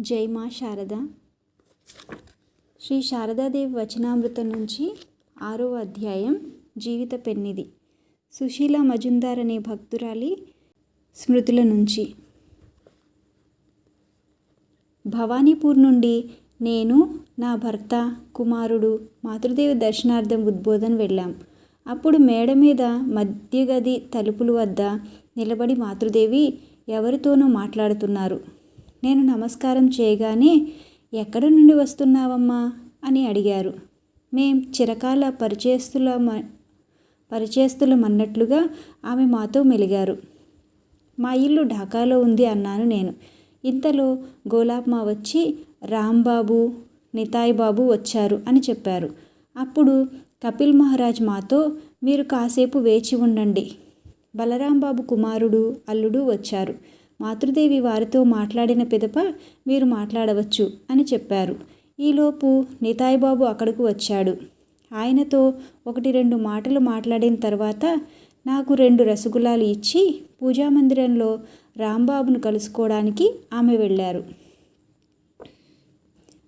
జై మా శారద. శ్రీ శారదాదేవి వచనామృతం నుంచి ఆరో అధ్యాయం జీవిత పెన్నిది సుశీల మజుందార్ అనే భక్తురాలి స్మృతుల నుంచి. భవానీపూర్ నుండి నేను నా భర్త కుమారుడు మాతృదేవి దర్శనార్థం ఉద్బోధన వెళ్ళాం. అప్పుడు మేడ మీద మధ్యగది తలుపుల వద్ద నిలబడి మాతృదేవి ఎవరితోనో మాట్లాడుతున్నారు. నేను నమస్కారం చేయగానే ఎక్కడ నుండి వస్తున్నావమ్మా? అని అడిగారు. మేం చిరకాల పరిచయస్తుల పరిచయస్తులమన్నట్లుగా ఆమె మాతో మెలిగారు. మా ఇల్లు ఢాకాలో ఉంది అన్నాను నేను. ఇంతలో గోలాబ్మా వచ్చి రాంబాబు నితాయ్ బాబు వచ్చారు అని చెప్పారు. అప్పుడు కపిల్ మహారాజ్ మాతో మీరు కాసేపు వేచి ఉండండి. బలరాంబాబు కుమారుడు అల్లుడు వచ్చారు. మాతృదేవి వారితో మాట్లాడిన పిదప మీరు మాట్లాడవచ్చు అని చెప్పారు. ఈలోపు నితాయ్ బాబు అక్కడకు వచ్చాడు. ఆయనతో ఒకటి రెండు మాటలు మాట్లాడిన తర్వాత నాకు రెండు రసగుల్లాలు ఇచ్చి పూజామందిరంలో రాంబాబును కలుసుకోవడానికి ఆమె వెళ్ళారు.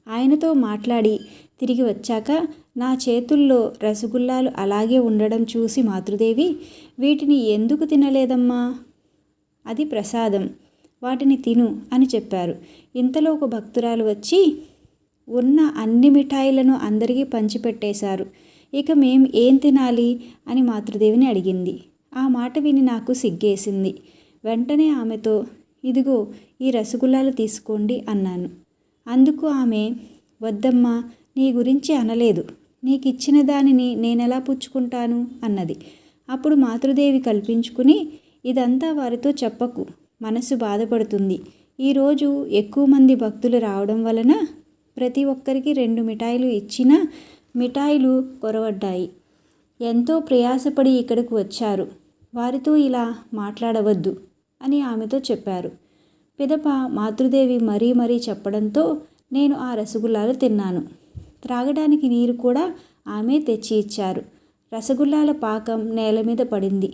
ఆయనతో మాట్లాడి తిరిగి వచ్చాక నా చేతుల్లో రసగుల్లాలు అలాగే ఉండడం చూసి మాతృదేవి వీటిని ఎందుకు తినలేదమ్మా? అది ప్రసాదం. వాటిని తిను అని చెప్పారు. ఇంతలో ఒక భక్తురాలు వచ్చి ఉన్న అన్ని మిఠాయిలను అందరికీ పంచిపెట్టేశారు. ఇక మేం ఏం తినాలి? అని మాతృదేవిని అడిగింది. ఆ మాట విని నాకు సిగ్గేసింది. వెంటనే ఆమెతో ఇదిగో ఈ రసగుల్లాలు తీసుకోండి అన్నాను. అందుకు ఆమె వద్దమ్మా నీ గురించి అనలేదు. నీకు ఇచ్చిన దానిని నేనెలా పుచ్చుకుంటాను? అన్నది. అప్పుడు మాతృదేవి కల్పించుకుని ఇదంతా వారితో చెప్పకు. మనసు బాధపడుతుంది. ఈరోజు ఎక్కువ మంది భక్తులు రావడం వలన ప్రతి ఒక్కరికి రెండు మిఠాయిలు ఇచ్చిన మిఠాయిలు కొరవడ్డాయి. ఎంతో ప్రయాసపడి ఇక్కడికి వచ్చారు. వారితో ఇలా మాట్లాడవద్దు అని ఆమెతో చెప్పారు. పిదప మాతృదేవి మరీ మరీ చెప్పడంతో నేను ఆ రసగుల్లాలు తిన్నాను. త్రాగడానికి నీరు కూడా ఆమె తెచ్చి ఇచ్చారు. రసగుల్లాల పాకం నేల మీద పడింది.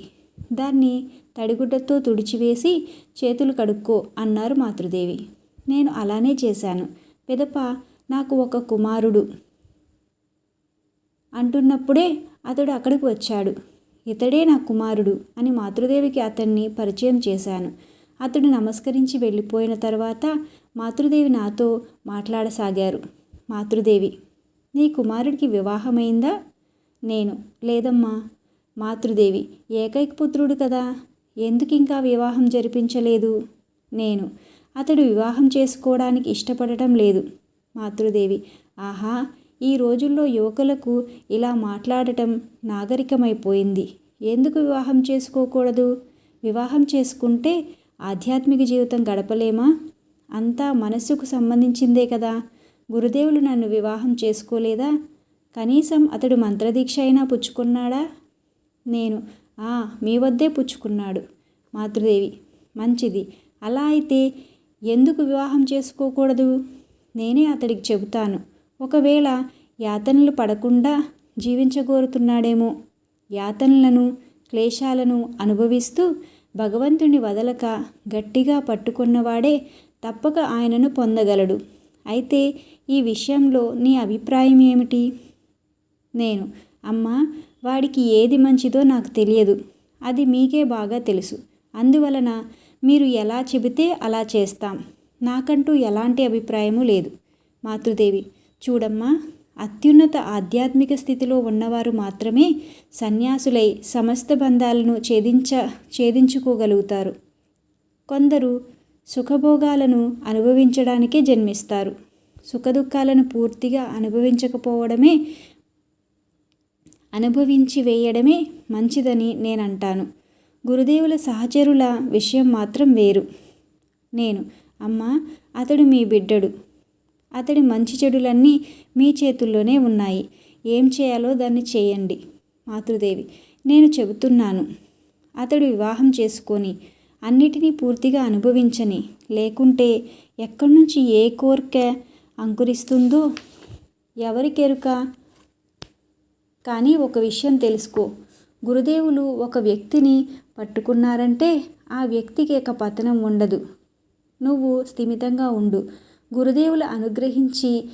దాన్ని తడిగుడ్డతో తుడిచివేసి చేతులు కడుక్కో అన్నారు మాతృదేవి. నేను అలానే చేశాను. పిదప నాకు ఒక కుమారుడు అంటున్నప్పుడే అతడు అక్కడికి వచ్చాడు. ఇతడే నా కుమారుడు అని మాతృదేవికి అతన్ని పరిచయం చేశాను. అతడు నమస్కరించి వెళ్ళిపోయిన తర్వాత మాతృదేవి నాతో మాట్లాడసాగారు. మాతృదేవి నీ కుమారుడికి వివాహమైందా? నేను లేదమ్మా మాతృదేవి ఏకైక పుత్రుడు కదా. ఎందుకు ఇంకా వివాహం జరిపించలేదు? నేను. అతడు వివాహం చేసుకోవడానికి ఇష్టపడటం లేదు. మాతృదేవి ఆహా ఈ రోజుల్లో యువకులకు ఇలా మాట్లాడటం నాగరికమైపోయింది. ఎందుకు వివాహం చేసుకోకూడదు? వివాహం చేసుకుంటే ఆధ్యాత్మిక జీవితం గడపలేమా? అంతా మనస్సుకు సంబంధించిందే కదా. గురుదేవులు నన్ను వివాహం చేసుకోలేదా? కనీసం అతడు మంత్రదీక్ష అయినా పుచ్చుకున్నాడా? నేను. ఆ మీ వద్దే పుచ్చుకున్నాడు మాతృదేవి. మంచిది. అలా అయితే ఎందుకు వివాహం చేసుకోకూడదు? నేనే అతడికి చెబుతాను. ఒకవేళ యాతనలు పడకుండా జీవించగోరుతున్నాడేమో. యాతనలను క్లేశాలను అనుభవిస్తూ భగవంతుని వదలక గట్టిగా పట్టుకున్నవాడే తప్పక ఆయనను పొందగలడు. అయితే ఈ విషయంలో నీ అభిప్రాయం ఏమిటి? నేను. అమ్మా వాడికి ఏది మంచిదో నాకు తెలియదు. అది మీకే బాగా తెలుసు. అందువలన మీరు ఎలా చెబితే అలా చేస్తాం. నాకంటూ ఎలాంటి అభిప్రాయము లేదు. మాతృదేవి చూడమ్మా అత్యున్నత ఆధ్యాత్మిక స్థితిలో ఉన్నవారు మాత్రమే సన్యాసులై సమస్త బంధాలను ఛేదించ ఛేదించుకోగలుగుతారు. కొందరు సుఖభోగాలను అనుభవించడానికే జన్మిస్తారు. సుఖదుఖాలను పూర్తిగా అనుభవించకపోవడమే అనుభవించి వేయడమే మంచిదని నేను అంటాను గురుదేవుల సహచరుల విషయం మాత్రం వేరు. నేను అమ్మ అతడు మీ బిడ్డడు. అతడి మంచి చెడులన్నీ మీ చేతుల్లోనే ఉన్నాయి. ఏం చేయాలో దాన్ని చేయండి. మాతృదేవి నేను చెబుతున్నాను. అతడు వివాహం చేసుకొని అన్నిటినీ పూర్తిగా అనుభవించని లేకుంటే ఎక్కడి నుంచి ఏ కోరిక అంకురిస్తుందో ఎవరికెరుక కానీ ఒక విషయం తెలుసుకో. గురుదేవులు ఒక వ్యక్తిని పట్టుకున్నారంటే ఆ వ్యక్తికి ఇక పతనం ఉండదు. నువ్వు స్థిమితంగా ఉండు. గురుదేవులు అనుగ్రహించి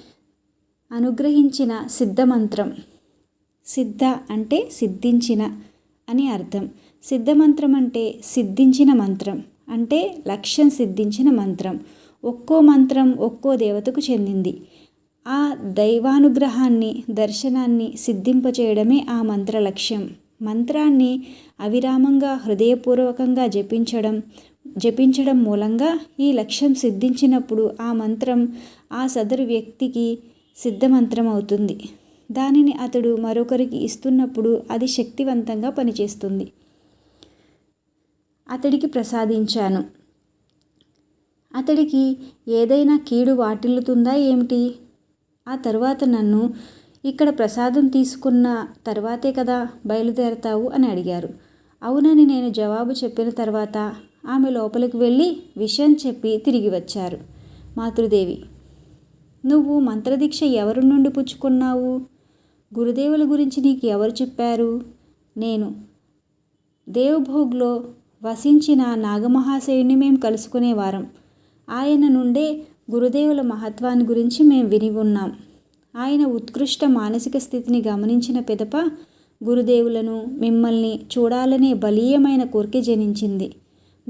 అనుగ్రహించిన సిద్ధమంత్రం సిద్ధ అంటే సిద్ధించిన అని అర్థం. సిద్ధమంత్రం అంటే సిద్ధించిన మంత్రం. అంటే లక్ష్యం సిద్ధించిన మంత్రం. ఒక్కో మంత్రం ఒక్కో దేవతకు చెందింది. ఆ దైవానుగ్రహాన్ని దర్శనాన్ని సిద్ధింపచేయడమే ఆ మంత్ర లక్ష్యం మంత్రాన్ని అవిరామంగా హృదయపూర్వకంగా జపించడం జపించడం మూలంగా ఈ లక్ష్యం సిద్ధించినప్పుడు ఆ మంత్రం ఆ సదరు వ్యక్తికి సిద్ధమంత్రం అవుతుంది దానిని అతడు మరొకరికి ఇస్తున్నప్పుడు అది శక్తివంతంగా పనిచేస్తుంది. అతడికి ప్రసాదించాను. అతడికి ఏదైనా కీడు వాటిల్లుతుందా ఏమిటి? ఆ తర్వాత నన్ను ఇక్కడ ప్రసాదం తీసుకున్న తర్వాతే కదా బయలుదేరతావు? అని అడిగారు. అవునని నేను జవాబు చెప్పిన తర్వాత ఆమె లోపలికి వెళ్ళి విషయం చెప్పి తిరిగి వచ్చారు. మాతృదేవి నువ్వు మంత్రదీక్ష ఎవరి నుండి పుచ్చుకున్నావు? గురుదేవుల గురించి నీకు ఎవరు చెప్పారు? నేను దేవభోగ్లో వసించిన నాగమహాశయుని మేము కలుసుకునేవారం ఆయన నుండే గురుదేవుల మహత్వాన్ని గురించి మేము విని ఉన్నాం. ఆయన ఉత్కృష్ట మానసిక స్థితిని గమనించిన పిదప గురుదేవులను మిమ్మల్ని చూడాలనే బలీయమైన కోరిక జనించింది.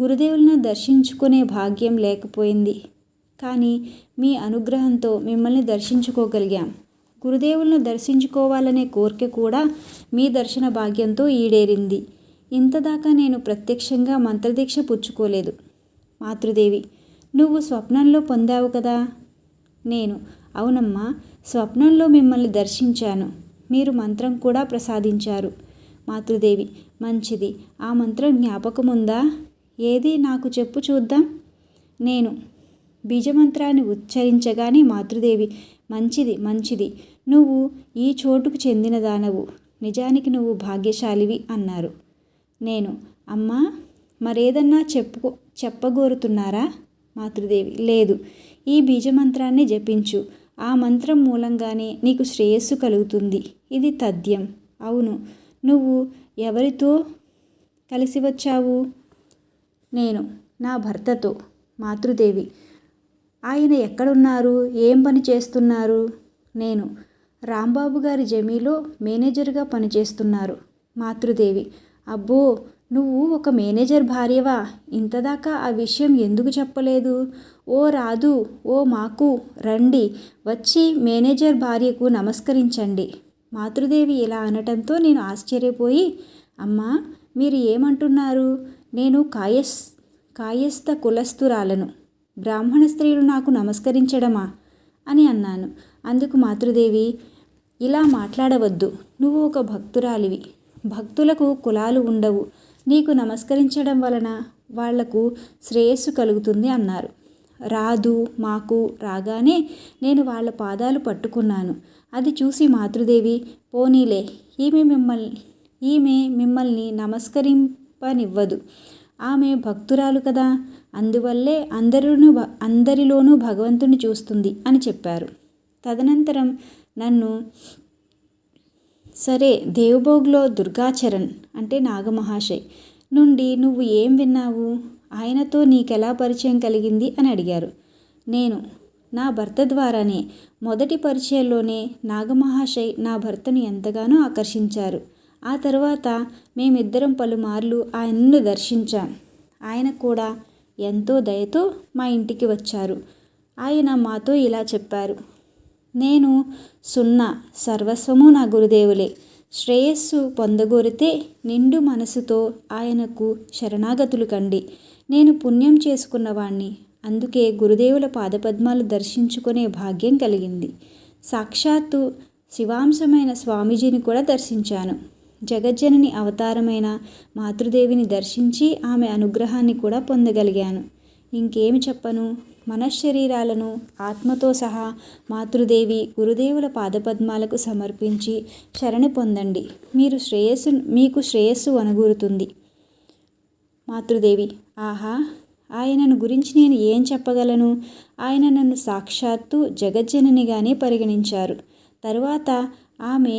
గురుదేవులను దర్శించుకునే భాగ్యం లేకపోయింది. కానీ మీ అనుగ్రహంతో మిమ్మల్ని దర్శించుకోగలిగాం. గురుదేవులను దర్శించుకోవాలనే కోరిక కూడా మీ దర్శన భాగ్యంతో ఈడేరింది. ఇంతదాకా నేను ప్రత్యక్షంగా మంత్రదీక్ష పుచ్చుకోలేదు. మాతృదేవి నువ్వు స్వప్నంలో పొందావు కదా? నేను. అవునమ్మా స్వప్నంలో మిమ్మల్ని దర్శించాను. మీరు మంత్రం కూడా ప్రసాదించారు. మాతృదేవి మంచిది. ఆ మంత్రం జ్ఞాపకముందా? ఏది? నాకు చెప్పు చూద్దాం. నేను. బీజమంత్రాన్ని ఉచ్చరించగానే మాతృదేవి మంచిది మంచిది. నువ్వు ఈ చోటుకు చెందినదానవు. నిజానికి నువ్వు భాగ్యశాలివి అన్నారు. నేను. అమ్మా మరేదన్నా చెప్పుకో చెప్పగోరుతున్నారా? మాతృదేవి. లేదు ఈ బీజమంత్రాన్ని జపించు. ఆ మంత్రం మూలంగానే నీకు శ్రేయస్సు కలుగుతుంది. ఇది తథ్యం. అవును. నువ్వు ఎవరితో కలిసి వచ్చావు? నేను నా భర్తతో మాతృదేవి. ఆయన ఎక్కడున్నారు? ఏం పని చేస్తున్నారు? నేను రాంబాబు గారి జమీలో మేనేజర్గా పనిచేస్తున్నారు మాతృదేవి. అబ్బో నువ్వు ఒక మేనేజర్ భార్యవా? ఇంతదాకా ఆ విషయం ఎందుకు చెప్పలేదు? ఓ రాదు ఓ మాకు రండి వచ్చి మేనేజర్ భార్యకు నమస్కరించండి. మాతృదేవి ఇలా అనటంతో నేను ఆశ్చర్యపోయి అమ్మా మీరు ఏమంటున్నారు? నేను కాయస్ కాయస్థ కులస్తురాలను బ్రాహ్మణ స్త్రీలు నాకు నమస్కరించడమా? అని అన్నాను. అందుకు మాతృదేవి ఇలా మాట్లాడవద్దు. నువ్వు ఒక భక్తురాలివి. భక్తులకు కులాలు ఉండవు. నీకు నమస్కరించడం వలన వాళ్ళకు శ్రేయస్సు కలుగుతుంది అన్నారు. రాదు మాకు రాగానే నేను వాళ్ళ పాదాలు పట్టుకున్నాను. అది చూసి మాతృదేవి పోనీలే ఈమె మిమ్మల్ని ఈమె మిమ్మల్ని నమస్కరింపనివ్వదు. ఆమె భక్తురాలు కదా అందువల్లే అందరిలోనూ అందరిలోనూ భగవంతుని చూస్తుంది అని చెప్పారు. తదనంతరం నన్ను సరే దేవభోగ్లో దుర్గాచరణ్ అంటే నాగమహాశయ్ నుండి నువ్వు ఏం విన్నావు? ఆయనతో నీకెలా పరిచయం కలిగింది? అని అడిగారు. నేను నా భర్త ద్వారానే మొదటి పరిచయంలోనే నాగమహాశయ్ నా భర్తను ఎంతగానో ఆకర్షించారు. ఆ తర్వాత మేమిద్దరం పలుమార్లు ఆయనను దర్శించాం. ఆయన కూడా ఎంతో దయతో మా ఇంటికి వచ్చారు. ఆయన మాతో ఇలా చెప్పారు. నేను సున్నా సర్వస్వము నా గురుదేవులే. శ్రేయస్సు పొందగోరితే నిండు మనసుతో ఆయనకు శరణాగతులు కండి. నేను పుణ్యం చేసుకున్నవాణ్ణి అందుకే గురుదేవుల పాదపద్మాలు దర్శించుకునే భాగ్యం కలిగింది. సాక్షాత్తు శివాంశమైన స్వామీజీని కూడా దర్శించాను. జగజ్జనని అవతారమైన మాతృదేవిని దర్శించి ఆమె అనుగ్రహాన్ని కూడా పొందగలిగాను. ఇంకేమి చెప్పను? మనశ్శరీరాలను ఆత్మతో సహా మాతృదేవి గురుదేవుల పాదపద్మాలకు సమర్పించి శరణి పొందండి. మీరు శ్రేయస్సు మీకు శ్రేయస్సు వనగూరుతుంది. మాతృదేవి ఆహా! ఆయనను గురించి నేను ఏం చెప్పగలను? ఆయన నన్ను సాక్షాత్తు జగజ్జననిగానే పరిగణించారు. తరువాత ఆమె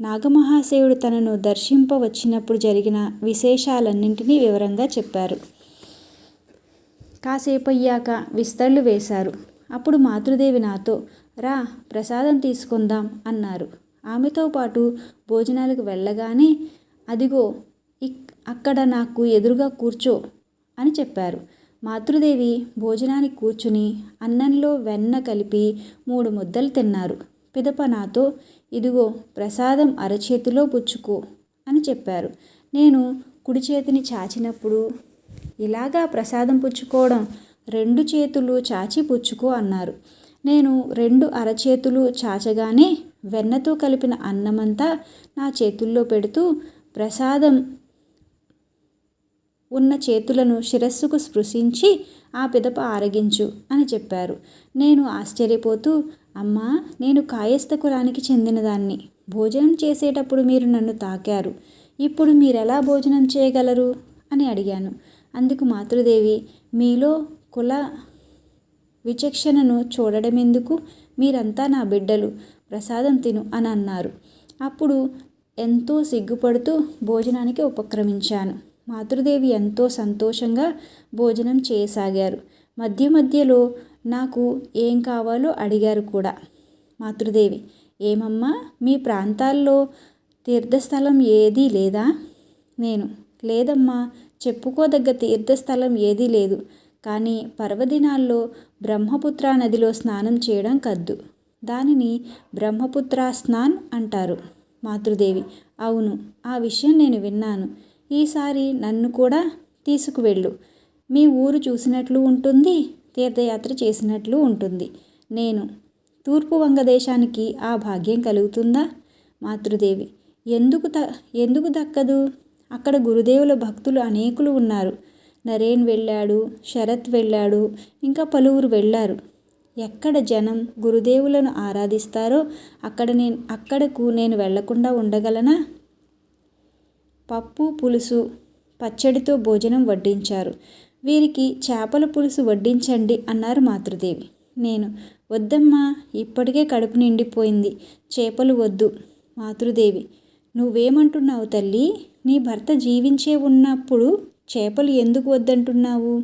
నాగమహాశయుడు తనను దర్శింప వచ్చినప్పుడు జరిగిన విశేషాలన్నింటినీ వివరంగా చెప్పారు. కాసేపు అయ్యాక విస్తళ్ళు వేశారు. అప్పుడు మాతృదేవి నాతో రా ప్రసాదం తీసుకుందాం అన్నారు. ఆమెతో పాటు భోజనాలకు వెళ్ళగానే అదిగో ఇక్ అక్కడ నాకు ఎదురుగా కూర్చో అని చెప్పారు. మాతృదేవి భోజనానికి కూర్చుని అన్నంలో వెన్న కలిపి మూడు ముద్దలు తిన్నారు. పిదప నాతో ఇదిగో ప్రసాదం అరచేతిలో పుచ్చుకో అని చెప్పారు. నేను కుడి చేతిని చాచినప్పుడు ఇలాగా ప్రసాదం పుచ్చుకోవడం రెండు చేతులు చాచి పుచ్చుకో అన్నారు. నేను రెండు అరచేతులు చాచగానే వెన్నతో కలిపిన అన్నమంతా నా చేతుల్లో పెడుతూ ప్రసాదం ఉన్న చేతులను శిరస్సుకు స్పృశించి ఆ పిదప ఆరగించు అని చెప్పారు. నేను ఆశ్చర్యపోతూ అమ్మా నేను కాయస్థ కులానికి చెందినదాన్ని. భోజనం చేసేటప్పుడు మీరు నన్ను తాకారు. ఇప్పుడు మీరెలా భోజనం చేయగలరు? అని అడిగాను. అందుకు మాతృదేవి మీలో కుల విచక్షణను చూడడమెందుకు మీరంతా నా బిడ్డలు? ప్రసాదం తిను అని అన్నారు. అప్పుడు ఎంతో సిగ్గుపడుతూ భోజనానికి ఉపక్రమించాను. మాతృదేవి ఎంతో సంతోషంగా భోజనం చేయసాగారు. మధ్య మధ్యలో నాకు ఏం కావాలో అడిగారు కూడా. మాతృదేవి ఏమమ్మా మీ ప్రాంతాల్లో తీర్థస్థలం ఏదీ లేదా? నేను లేదమ్మా చెప్పుకోదగ్గ తీర్థస్థలం ఏదీ లేదు. కానీ పర్వదినాల్లో బ్రహ్మపుత్ర నదిలో స్నానం చేయడం కద్దు. దానిని బ్రహ్మపుత్ర స్నాన్ అంటారు. మాతృదేవి అవును ఆ విషయం నేను విన్నాను. ఈసారి నన్ను కూడా తీసుకువెళ్ళు. మీ ఊరు చూసినట్లు ఉంటుంది తీర్థయాత్ర చేసినట్లు ఉంటుంది. నేను తూర్పు వంగదేశానికి ఆ భాగ్యం కలుగుతుందా? మాతృదేవి ఎందుకు త ఎందుకు దక్కదు? అక్కడ గురుదేవుల భక్తులు అనేకులు ఉన్నారు. నరేన్ వెళ్ళాడు శరత్ వెళ్ళాడు ఇంకా పలువురు వెళ్ళారు. ఎక్కడ జనం గురుదేవులను ఆరాధిస్తారో అక్కడ నేను అక్కడకు నేను వెళ్ళకుండా ఉండగలనా? పప్పు పులుసు పచ్చడితో భోజనం వడ్డించారు. వీరికి చేపల పులుసు వడ్డించండి అన్నారు మాతృదేవి. నేను వద్దమ్మా ఇప్పటికే కడుపు నిండిపోయింది చేపలు వద్దు మాతృదేవి. నువ్వేమంటున్నావు తల్లి? నీ భర్త జీవించే ఉన్నప్పుడు చేపలు ఎందుకు వద్దంటున్నావు?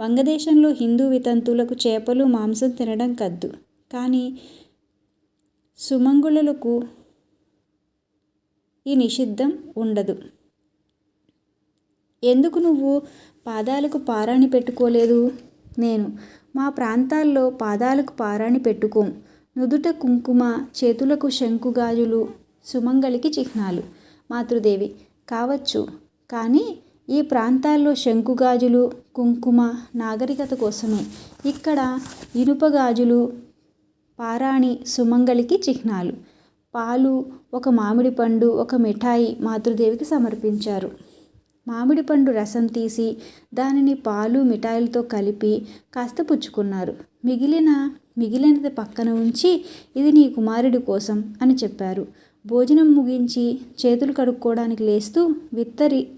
వంగదేశంలో హిందూ వితంతువులకు చేపలు మాంసం తినడం కద్దు. కానీ సుమంగుళులకు ఈ నిషిద్ధం ఉండదు. ఎందుకు నువ్వు పాదాలకు పారాణి పెట్టుకోలేదు? నేను మా ప్రాంతాల్లో పాదాలకు పారాణి పెట్టుకోం. నుదుట కుంకుమ చేతులకు శంకుగాజులు సుమంగళికి చిహ్నాలు. మాతృదేవి కావచ్చు. కానీ ఈ ప్రాంతాల్లో శంకుగాజులు కుంకుమ నాగరికత కోసమే. ఇక్కడ ఇనుప గాజులు పారాణి సుమంగళికి చిహ్నాలు. పాలు ఒక మామిడి పండు ఒక మిఠాయి మాతృదేవికి సమర్పించారు. మామిడి పండు రసం తీసి దానిని పాలు మిఠాయిలతో కలిపి కాస్త పుచ్చుకున్నారు. మిగిలిన మిగిలినది పక్కన ఉంచి ఇది నీ కుమారుడి కోసం అని చెప్పారు. భోజనం ముగించి చేతులు కడుక్కోవడానికి లేస్తూ విత్తరి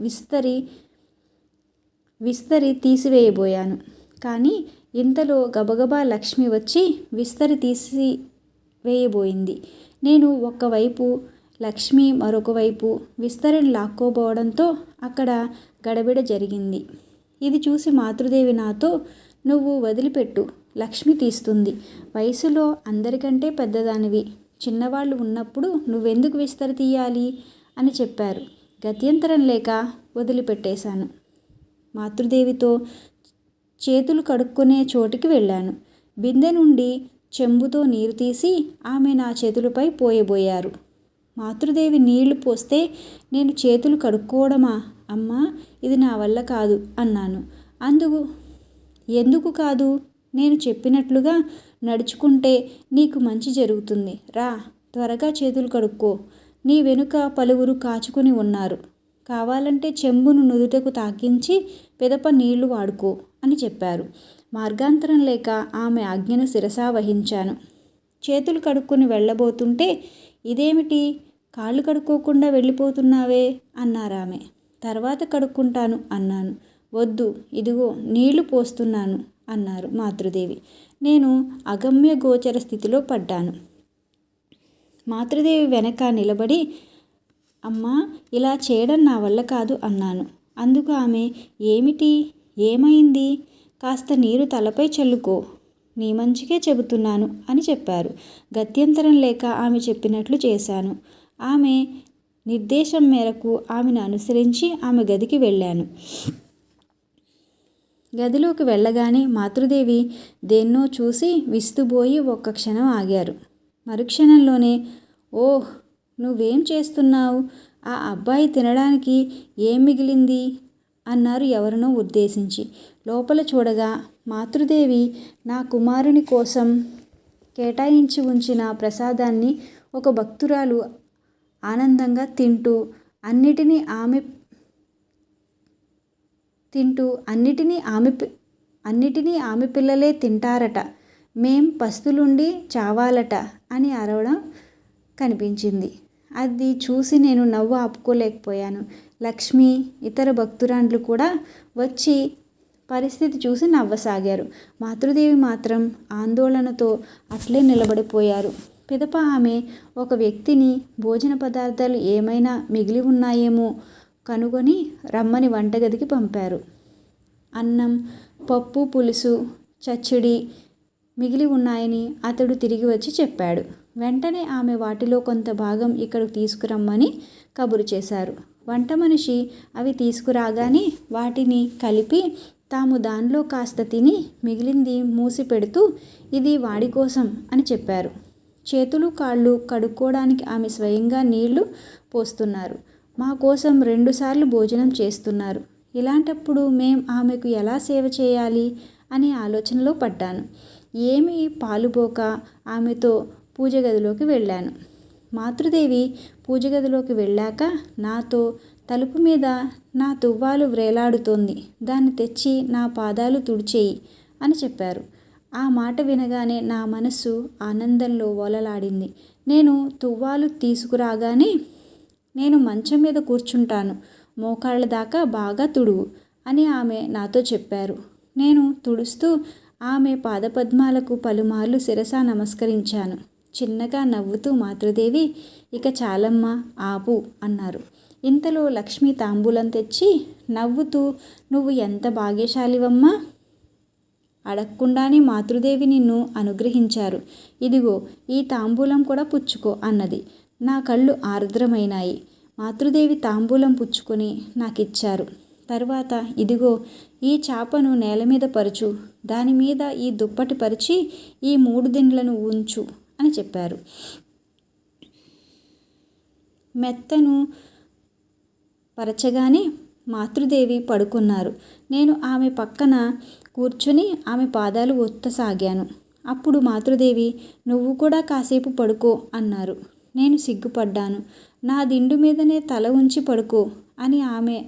విస్తరి విస్తరి తీసివేయబోయాను. కానీ ఇంతలో గబగబా లక్ష్మి వచ్చి విస్తరి తీసి వేయబోయింది నేను ఒకవైపు లక్ష్మి మరొకవైపు విస్తరిని లాక్కోబోవడంతో అక్కడ గడబిడ జరిగింది. ఇది చూసి మాతృదేవి నాతో నువ్వు వదిలిపెట్టు లక్ష్మి తీస్తుంది. వయసులో అందరికంటే పెద్దదానివి. చిన్నవాళ్ళు ఉన్నప్పుడు నువ్వెందుకు విస్తరి తీయాలి? అని చెప్పారు. గత్యంతరం లేక వదిలిపెట్టేశాను. మాతృదేవితో చేతులు కడుక్కునే చోటికి వెళ్ళాను. బిందె నుండి చెంబుతో నీరు తీసి ఆమె నా చేతులపై పోయబోయారు. మాతృదేవి నీళ్ళు పోస్తే నేను చేతులు కడుక్కోవడమా? అమ్మా ఇది నా వల్ల కాదు అన్నాను. అందుకు ఎందుకు కాదు? నేను చెప్పినట్లుగా నడుచుకుంటే నీకు మంచి జరుగుతుంది. రా త్వరగా చేతులు కడుక్కో. నీ వెనుక పలువురు కాచుకొని ఉన్నారు. కావాలంటే చెంబును నుదుటకు తాకించి పెదప నీళ్ళు వాడుకో అని చెప్పారు. మార్గాంతరం లేక ఆమె ఆజ్ఞను శిరసా వహించాను. చేతులు కడుక్కొని వెళ్ళబోతుంటే ఇదేమిటి? కాళ్ళు కడుక్కోకుండా వెళ్ళిపోతున్నావే? అన్నారామె. తర్వాత కడుక్కుంటాను అన్నాను. వద్దు ఇదిగో నీళ్ళు పోస్తున్నాను అన్నారు మాతృదేవి. నేను అగమ్య గోచర స్థితిలో పడ్డాను. మాతృదేవి వెనక నిలబడి అమ్మా ఇలా చేయడం నా వల్ల కాదు అన్నాను. అందుకు ఆమె ఏమిటి? ఏమైంది? కాస్త నీరు తలపై చల్లుకో. నీ మంచికే చెబుతున్నాను అని చెప్పారు. గత్యంతరం లేక ఆమె చెప్పినట్లు చేశాను. ఆమె నిర్దేశం మేరకు ఆమెను అనుసరించి ఆమె గదికి వెళ్ళాను. గదిలోకి వెళ్ళగానే మాతృదేవి దేన్నో చూసి విస్తుబోయి ఒక్క క్షణం ఆగారు. మరుక్షణంలోనే ఓహ్ నువ్వేం చేస్తున్నావు? ఆ అబ్బాయి తినడానికి ఏం మిగిలింది? అన్నారు ఎవరినో ఉద్దేశించి. లోపల చూడగా మాతృదేవి నా కుమారుని కోసం కేటాయించి ఉంచిన ప్రసాదాన్ని ఒక భక్తురాలు ఆనందంగా తింటూ అన్నిటినీ ఆమె తింటూ అన్నిటినీ ఆమె అన్నిటినీ ఆమె పిల్లలే తింటారట. మేం పస్తులుండి చావాలట అని అరవడం కనిపించింది. అది చూసి నేను నవ్వు ఆపుకోలేకపోయాను. లక్ష్మి ఇతర భక్తురాండ్లు కూడా వచ్చి పరిస్థితి చూసి నవ్వసాగారు. మాతృదేవి మాత్రం ఆందోళనతో అట్లే నిలబడిపోయారు. పిదప ఆమె ఒక వ్యక్తిని భోజన పదార్థాలు ఏమైనా మిగిలి ఉన్నాయేమో కనుగొని రమ్మని వంటగదికి పంపారు. అన్నం పప్పు పులుసు చచ్చడి మిగిలి ఉన్నాయని అతడు తిరిగి వచ్చి చెప్పాడు. వెంటనే ఆమె వాటిలో కొంత భాగం ఇక్కడికి తీసుకురమ్మని కబురు చేశారు. వంట మనిషి అవి తీసుకురాగానే వాటిని కలిపి తాము దానిలో కాస్త తిని మిగిలింది మూసి పెడుతూ ఇది వాడి కోసం అని చెప్పారు. చేతులు కాళ్ళు కడుక్కోవడానికి ఆమె స్వయంగా నీళ్ళు పోస్తున్నారు. మా కోసం రెండుసార్లు భోజనం చేస్తున్నారు. ఇలాంటప్పుడు మేం ఆమెకు ఎలా సేవ చేయాలి? అనే ఆలోచనలో పడ్డాను. ఏమీ పాలుపోక ఆమెతో పూజ గదిలోకి వెళ్ళాను. మాతృదేవి పూజ గదిలోకి వెళ్ళాక నాతో తలుపు మీద నా తువ్వాలు వ్రేలాడుతోంది. దాన్ని తెచ్చి నా పాదాలు తుడిచేయి అని చెప్పారు. ఆ మాట వినగానే నా మనస్సు ఆనందంలో ఓలలాడింది. నేను తువ్వాలు తీసుకురాగానే నేను మంచం మీద కూర్చుంటాను. మోకాళ్ళ దాకా బాగా తుడువు అని ఆమె నాతో చెప్పారు. నేను తుడుస్తూ ఆమె పాదపద్మాలకు పలుమార్లు శిరస నమస్కరించాను. చిన్నగా నవ్వుతూ మాతృదేవి ఇక చాలమ్మా ఆపు అన్నారు. ఇంతలో లక్ష్మి తాంబూలం తెచ్చి నవ్వుతూ నువ్వు ఎంత భాగ్యశాలివమ్మా! అడగకుండానే మాతృదేవి నిన్ను అనుగ్రహించారు. ఇదిగో ఈ తాంబూలం కూడా పుచ్చుకో అన్నది. నా కళ్ళు ఆర్ద్రమైనాయి. మాతృదేవి తాంబూలం పుచ్చుకొని నాకిచ్చారు. తర్వాత ఇదిగో ఈ చాపను నేల మీద పరచు దాని మీద ఈ దుప్పటి పరిచి ఈ మూడు దిండ్లను ఉంచు అని చెప్పారు. మెత్తను పరచగానే మాతృదేవి పడుకున్నారు. నేను ఆమె పక్కన కూర్చొని ఆమె పాదాలు ఒత్తసాగాను. అప్పుడు మాతృదేవి నువ్వు కూడా కాసేపు పడుకో అన్నారు. నేను సిగ్గుపడ్డాను. నా దిండు మీదనే తల ఉంచి పడుకో అని ఆమె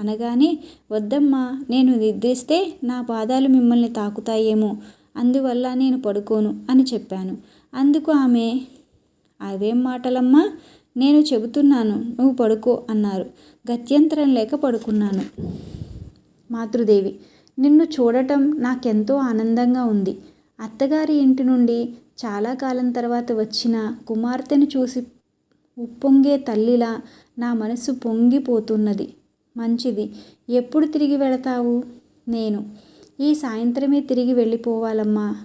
అనగానే వద్దమ్మా నేను నిద్రిస్తే నా పాదాలు మిమ్మల్ని తాకుతాయేమో అందువల్ల నేను పడుకోను అని చెప్పాను. అందుకు ఆమె అవేం మాటలమ్మా నేను చెబుతున్నాను నువ్వు పడుకో అన్నారు. గత్యంతరం లేక పడుకున్నాను. మాతృదేవి నిన్ను చూడటం నాకెంతో ఆనందంగా ఉంది. అత్తగారి ఇంటి నుండి చాలా కాలం తర్వాత వచ్చిన కుమార్తెను చూసి ఉప్పొంగే తల్లిలా నా మనసు పొంగిపోతున్నది. మంచిది. ఎప్పుడు తిరిగి వెళతావు? నేను. ఈ సాయంత్రమే తిరిగి వెళ్ళిపోవాలమ్మా.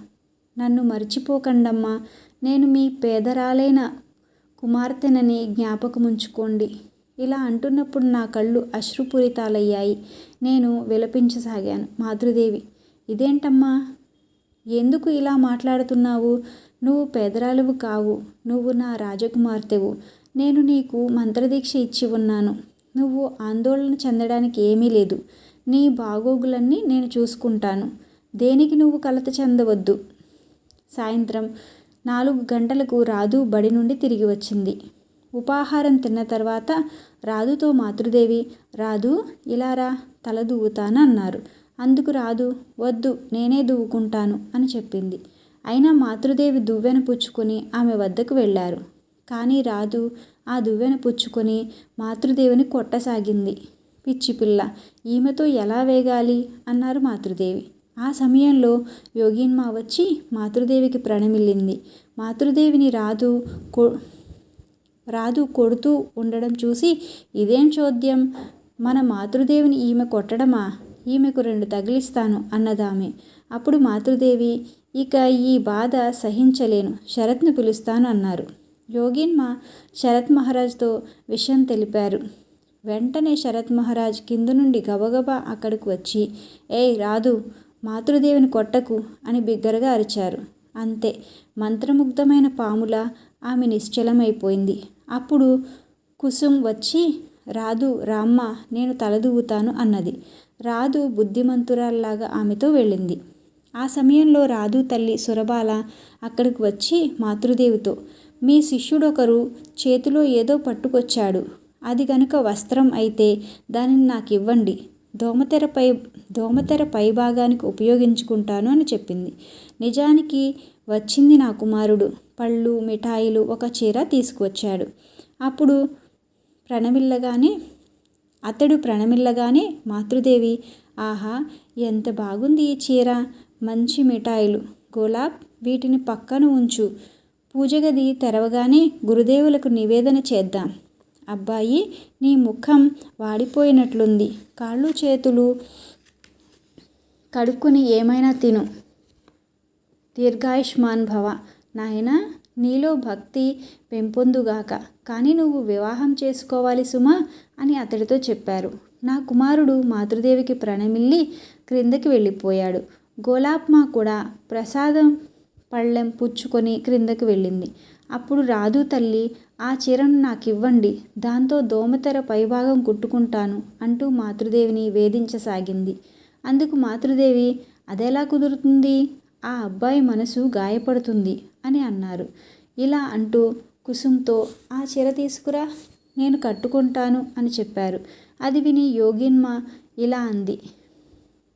నన్ను మర్చిపోకండమ్మా. నేను మీ పేదరాలైన? కుమార్తెనని జ్ఞాపకముంచుకోండి. ఇలా అంటున్నప్పుడు నా కళ్ళు అశ్రుపూరితాలయ్యాయి. నేను విలపించసాగాను. మాతృదేవి ఇదేంటమ్మా? ఎందుకు ఇలా మాట్లాడుతున్నావు? నువ్వు పేదరాలువు కావు. నువ్వు నా రాజకుమార్తెవు. నేను నీకు మంత్రదీక్ష ఇచ్చి ఉన్నాను. నువ్వు ఆందోళన చెందడానికి ఏమీ లేదు. నీ బాగోగులన్నీ నేను చూసుకుంటాను. దేనికి నువ్వు కలత చెందవద్దు? సాయంత్రం నాలుగు గంటలకు రాధు బడి నుండి తిరిగి వచ్చింది. ఉపాహారం తిన్న తర్వాత రాధుతో మాతృదేవి రాధు ఇలా రా తల దువ్వుతాను అన్నారు. అందుకు రాదు వద్దు నేనే దువ్వుకుంటాను అని చెప్పింది. అయినా మాతృదేవి దువ్వెన పుచ్చుకొని ఆమె వద్దకు వెళ్ళారు. కానీ రాధు ఆ దువ్వెన పుచ్చుకొని మాతృదేవిని కొట్టసాగింది. పిచ్చి పిల్ల ఈమెతో ఎలా వేగాలి? అన్నారు మాతృదేవి. ఆ సమయంలో యోగిన్మా వచ్చి మాతృదేవికి ప్రణమిల్లింది. మాతృదేవిని రాధు కొ రాధు కొడుతూ ఉండడం చూసి ఇదేం చోద్యం? మన మాతృదేవిని ఈమె కొట్టడమా? ఈమెకు రెండు తగిలిస్తాను అన్నదామె. అప్పుడు మాతృదేవి ఇక ఈ బాధ సహించలేను. శరత్ను పిలుస్తాను అన్నారు. యోగిన్మ శరత్ మహారాజ్తో విషయం తెలిపారు. వెంటనే శరత్ మహారాజ్ కింద నుండి గబగబా అక్కడికి వచ్చి ఏయ్ రాదు మాతృదేవిని కొట్టకు అని బిగ్గరగా అరిచారు. అంతే మంత్రముగ్ధమైన పాముల ఆమె నిశ్చలమైపోయింది. అప్పుడు కుసుమ్ వచ్చి రాదు రామ్మ నేను తలదూవుతాను అన్నది. రాదు బుద్ధిమంతురాల్లాగా ఆమెతో వెళ్ళింది. ఆ సమయంలో రాదు తల్లి సురబాల అక్కడికి వచ్చి మాతృదేవితో మీ శిష్యుడొకరు చేతిలో ఏదో పట్టుకొచ్చాడు. అది గనుక వస్త్రం అయితే దానిని నాకు ఇవ్వండి దోమతెర పై భాగానికి ఉపయోగించుకుంటాను అని చెప్పింది. నిజానికి వచ్చింది నా కుమారుడు. పళ్ళు మిఠాయిలు ఒక చీర తీసుకువచ్చాడు. అప్పుడు ప్రణమిల్లగానే అతడు ప్రణమిల్లగానే మాతృదేవి ఆహా ఎంత బాగుంది ఈ చీర. మంచి మిఠాయిలు. గులాబ్ వీటిని పక్కన ఉంచు. పూజగది తెరవగానే గురుదేవులకు నివేదన చేద్దాం. అబ్బాయి నీ ముఖం వాడిపోయినట్లుంది. కాళ్ళు చేతులు కడుక్కుని ఏమైనా తిను. దీర్ఘాయుష్మాన్ భవ. నాయన నీలో భక్తి పెంపొందుగాక. కానీ నువ్వు వివాహం చేసుకోవాలి సుమా అని అతడితో చెప్పారు. నా కుమారుడు మాతృదేవికి ప్రణమిల్లి క్రిందకి వెళ్ళిపోయాడు. గోలాప్మా కూడా ప్రసాదం పళ్ళెం పుచ్చుకొని క్రిందకు వెళ్ళింది. అప్పుడు రాదు తల్లి ఆ చీరను నాకు ఇవ్వండి దాంతో దోమతెర పైభాగం కుట్టుకుంటాను అంటూ మాతృదేవిని వేధించసాగింది. అందుకు మాతృదేవి అదెలా కుదురుతుంది? ఆ అబ్బాయి మనసు గాయపడుతుంది అని అన్నారు. ఇలా అంటూ కుసుమ్తో ఆ చీర తీసుకురా నేను కట్టుకుంటాను అని చెప్పారు. అది విని యోగిన్మ ఇలా అంది.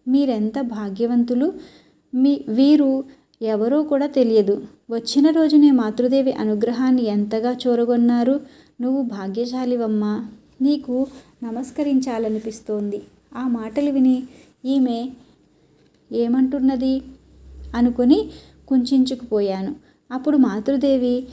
మీరెంత భాగ్యవంతులు? మీ వీరు ఎవరూ కూడా తెలియదు. వచ్చిన రోజునే మాతృదేవి అనుగ్రహాన్ని ఎంతగా చూరగొన్నారు? నువ్వు భాగ్యశాలివమ్మా. నీకు నమస్కరించాలనిపిస్తోంది. ఆ మాటలు విని ఈమె ఏమంటున్నది? అనుకుని కుంచుకుపోయాను అప్పుడు మాతృదేవి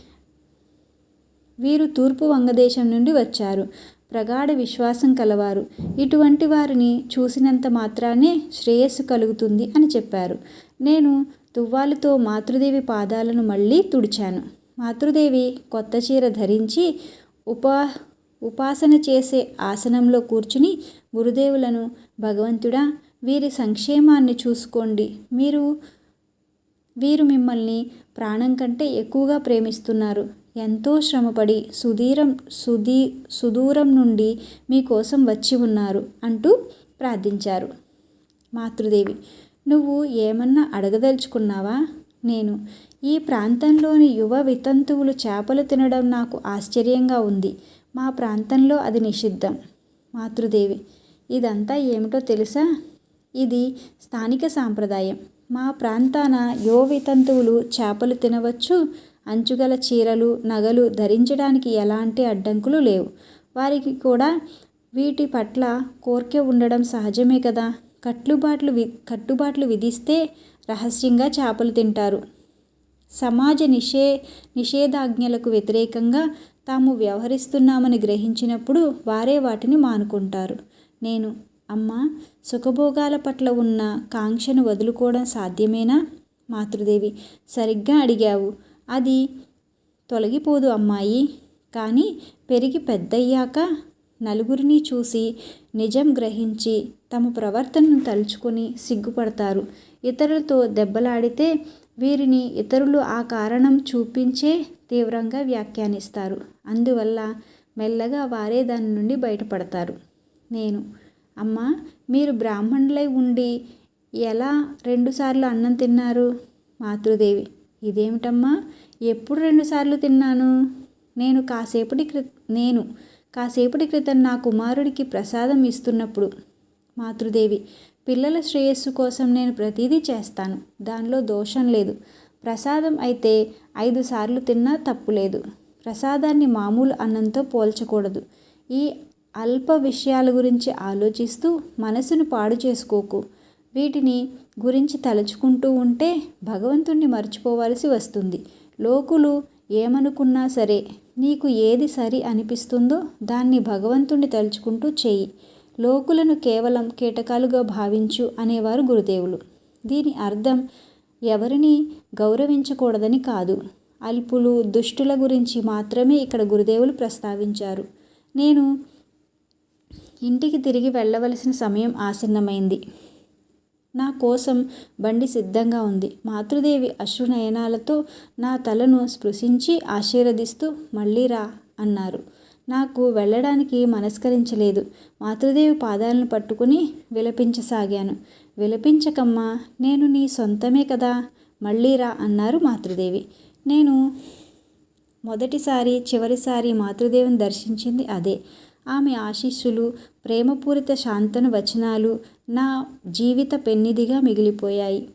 వీరు తూర్పు వంగదేశం నుండి వచ్చారు. ప్రగాఢ విశ్వాసం కలవారు. ఇటువంటి వారిని చూసినంత మాత్రానే శ్రేయస్సు కలుగుతుంది అని చెప్పారు. నేను తువ్వాలుతో మాతృదేవి పాదాలను మళ్ళీ తుడిచాను. మాతృదేవి కొత్త చీర ధరించి ఉపా ఉపాసన చేసే ఆసనంలో కూర్చుని గురుదేవులను భగవంతుడా వీరి సంక్షేమాన్ని చూసుకోండి. మీరు వీరు మిమ్మల్ని ప్రాణం కంటే ఎక్కువగా ప్రేమిస్తున్నారు. ఎంతో శ్రమపడి సుదీరం సుదీ సుదూరం నుండి మీకోసం వచ్చి ఉన్నారు అంటూ ప్రార్థించారు. మాతృదేవి నువ్వు ఏమన్నా అడగదలుచుకున్నావా? నేను. ఈ ప్రాంతంలోని యువ వితంతువులు చేపలు తినడం నాకు ఆశ్చర్యంగా ఉంది. మా ప్రాంతంలో అది నిషిద్ధం. మాతృదేవి ఇదంతా ఏమిటో తెలుసా? ఇది స్థానిక సాంప్రదాయం. మా ప్రాంతాన యువ వితంతువులు చేపలు తినవచ్చు. అంచుగల చీరలు నగలు ధరించడానికి ఎలాంటి అడ్డంకులు లేవు. వారికి కూడా వీటి పట్ల కోరిక ఉండడం సహజమే కదా? కట్టుబాట్లు వి కట్టుబాట్లు విధిస్తే రహస్యంగా చేపలు తింటారు. సమాజ నిషే నిషేధాజ్ఞలకు వ్యతిరేకంగా తాము వ్యవహరిస్తున్నామని గ్రహించినప్పుడు వారే వాటిని మానుకుంటారు. నేను అమ్మ సుఖభోగాల పట్ల ఉన్న కాంక్షను వదులుకోవడం సాధ్యమేనా? మాతృదేవి సరిగ్గా అడిగావు. అది తొలగిపోదు అమ్మాయి. కానీ పెరిగి పెద్దయ్యాక నలుగురిని చూసి నిజం గ్రహించి తమ ప్రవర్తనను తలుచుకొని సిగ్గుపడతారు. ఇతరులతో దెబ్బలాడితే వీరిని ఇతరులు ఆ కారణం చూపించే తీవ్రంగా వ్యాఖ్యానిస్తారు. అందువల్ల మెల్లగా వారే దాని నుండి బయటపడతారు. నేను అమ్మ మీరు బ్రాహ్మణులై ఉండి ఎలా రెండుసార్లు అన్నం తిన్నారు? మాతృదేవి ఇదేమిటమ్మా? ఎప్పుడు రెండుసార్లు తిన్నాను? నేను కాసేపటి క్రి నేను కాసేపటి క్రితం నా కుమారుడికి ప్రసాదం ఇస్తున్నప్పుడు మాతృదేవి. పిల్లల శ్రేయస్సు కోసం నేను ప్రతిదీ చేస్తాను. దానిలో దోషం లేదు. ప్రసాదం అయితే ఐదు సార్లు తిన్నా తప్పు లేదు. ప్రసాదాన్ని మామూలు అన్నంతో పోల్చకూడదు. ఈ అల్ప విషయాల గురించి ఆలోచిస్తూ మనసును పాడు చేసుకోకు. వీటిని గురించి తలుచుకుంటూ ఉంటే భగవంతుణ్ణి మర్చిపోవలసి వస్తుంది. లోకులు ఏమనుకున్నా సరే నీకు ఏది సరి అనిపిస్తుందో దాన్ని భగవంతుణ్ణి తలుచుకుంటూ చెయ్యి. లోకులను కేవలం కీటకాలుగా భావించు అనేవారు గురుదేవులు. దీని అర్థం ఎవరిని గౌరవించకూడదని కాదు. అల్పులు దుష్టుల గురించి మాత్రమే ఇక్కడ గురుదేవులు ప్రస్తావించారు. నేను ఇంటికి తిరిగి వెళ్ళవలసిన సమయం ఆసన్నమైంది. నా కోసం బండి సిద్ధంగా ఉంది. మాతృదేవి అశ్రునయనాలతో నా తలను స్పృశించి ఆశీర్వదిస్తూ మళ్ళీ రా అన్నారు. నాకు వెళ్ళడానికి మనస్కరించలేదు. మాతృదేవి పాదాలను పట్టుకుని విలపించసాగాను. విలపించకమ్మా నేను నీ సొంతమే కదా? మళ్ళీ రా అన్నారు మాతృదేవి. నేను మొదటిసారి చివరిసారి మాతృదేవిని దర్శించింది అదే. ఆమె ఆశీస్సులు ప్రేమపూరిత శాంతన వచనాలు నా జీవిత పెన్నిదిగా మిగిలిపోయాయి.